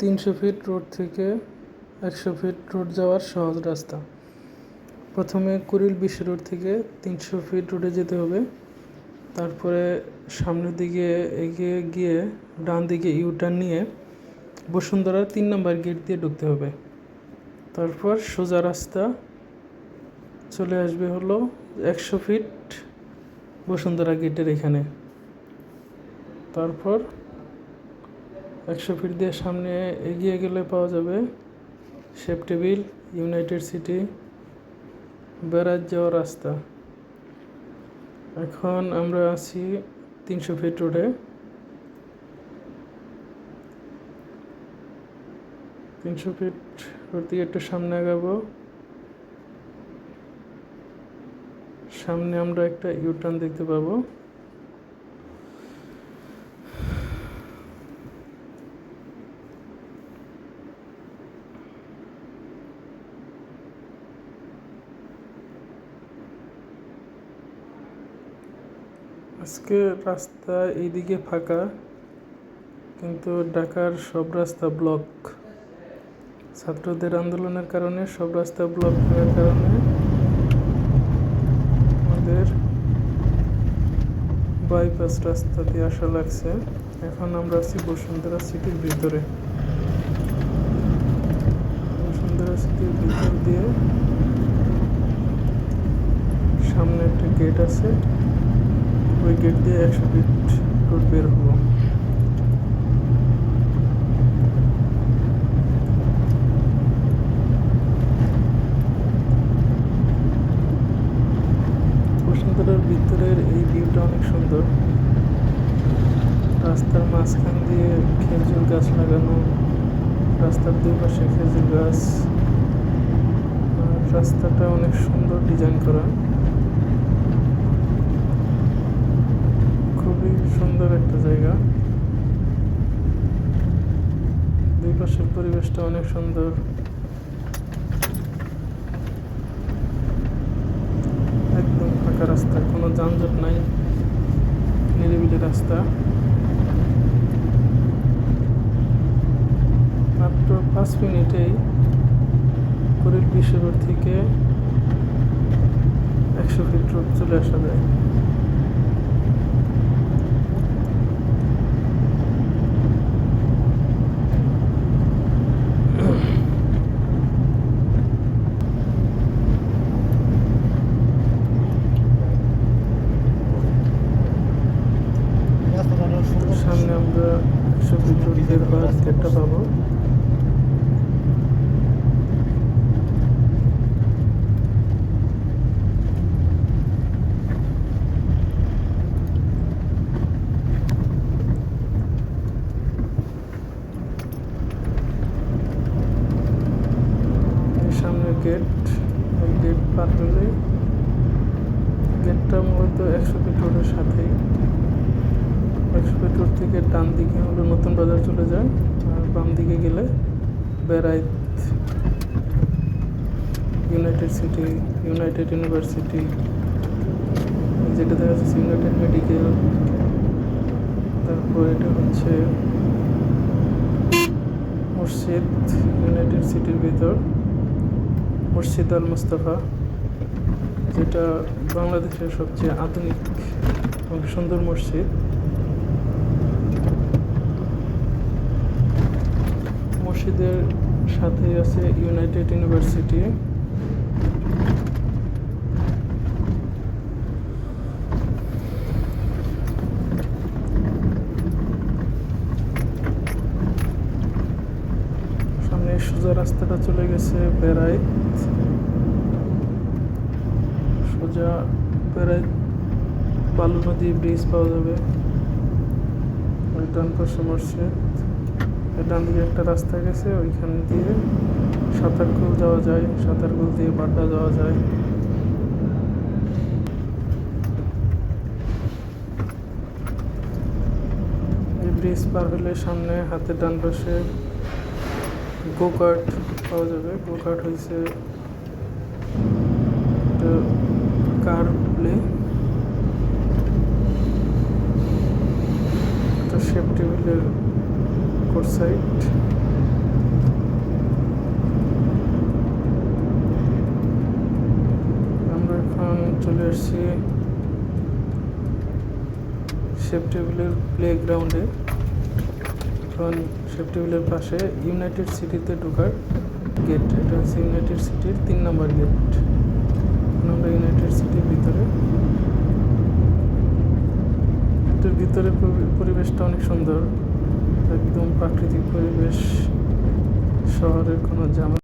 তিনশো fit road থেকে একশো ফিট রোড যাওয়ার সহজ রাস্তা। প্রথমে কুড়িল বিশ্ব রোড থেকে তিনশো ফিট রোডে যেতে হবে। তারপরে সামনের দিকে এগিয়ে গিয়ে ডান দিকে ইউটার্ন নিয়ে বসুন্ধরা তিন নম্বর গেট দিয়ে ঢুকতে হবে। তারপর সোজা রাস্তা চলে আসবে হলো একশো ফিট বসুন্ধরা গেটের এখানে। তারপর একশো ফিট দিয়ে সামনে এগিয়ে গেলে পাওয়া যাবে shape table United City Beraid যাওয়ার রাস্তা। এখন আমরা আছি তিনশো ফিট রোডে। তিনশো ফিট রোড দিয়ে একটু সামনে আগাবো। সামনে আমরা একটা ইউটার্ন দেখতে পাবো। আজকে রাস্তা এইদিকে ফাঁকা, কিন্তু ঢাকার সব রাস্তা ব্লক ছাত্রদের আন্দোলনের কারণে সব রাস্তা ব্লক হওয়ার কারণে আমাদের বাইপাস রাস্তা দিয়ে আসা লাগছে। এখন আমরা আছি বসুন্ধরা সিটির ভিতরে। বসুন্ধরা সিটির ভিতর দিয়ে সামনে একটা গেট আছে। ওই গেট দিয়ে একশো ফিট রোড বের হব। বসুন্ধরার ভিতরের এই ভিউটা অনেক সুন্দর। রাস্তার মাঝখান দিয়ে খেজুর গাছ লাগানো, রাস্তার দুই পাশে খেজুর গাছ। রাস্তাটা অনেক সুন্দর ডিজাইন করা। সুন্দর একটা জায়গা। দুই পাশের পরিবেশটা অনেক সুন্দর। একদম ফাঁকা রাস্তা, কোনো যানজট নাই, নিরিবিলি রাস্তা। মাত্র পাঁচ মিনিটেই কুড়িল বিশ্ব রোড থেকে একশো ফিট রোড চলে আসা যায় সামনে আমরা একশো রোড বের পাবো। সামনে গেট গেট গেটটা মূলত একশো ফিট সাথেই। একশো ফিট থেকে ডান দিকে হলো নতুন বাজার চলে যায়, আর বাম দিকে গেলে Beraid United City United University যেটা দেখা যাচ্ছে ইউনাইটেড মেডিকেল তারপর এটা হচ্ছে মসজিদ ইউনাইটেড সিটির ভিতর মসজিদ আল মুস্তাফা, যেটা বাংলাদেশের সবচেয়ে আধুনিক এবং সুন্দর মসজিদ। মসজিদের সাথে আছে ইউনাইটেড ইউনিভার্সিটি সামনে সোজা রাস্তাটা চলে গেছে বেড়াইত সোজা বেড়াইত বালু নদী ব্রিজ পাওয়া যাবে। ডান পাশে এর ডান দিকে একটা রাস্তা গেছে, ওইখান দিয়ে সাঁতারকুল যাওয়া যায় সাঁতারকুল দিয়ে বাড্ডা যাওয়া যায়। ব্রিজ পার হলে সামনে হাতের ডান পাশে গো কার্ট পাওয়া যাবে। গো কার্ট হয়েছে কার প্লে একটা শেপ টেবিলের কোর সাইড আসছি শেপ টেবিলের প্লে গ্রাউন্ডে এখন শেপ টেবিলের পাশে ইউনাইটেড সিটিতে ঢোকার গেট এটা হচ্ছে ইউনাইটেড সিটির তিন নম্বর গেট আমরা ইউনাইটেড সিটির ভিতরে। ভিতরে পরিবেশটা অনেক সুন্দর। একদম প্রাকৃতিক পরিবেশ। শহরের কোনো জামা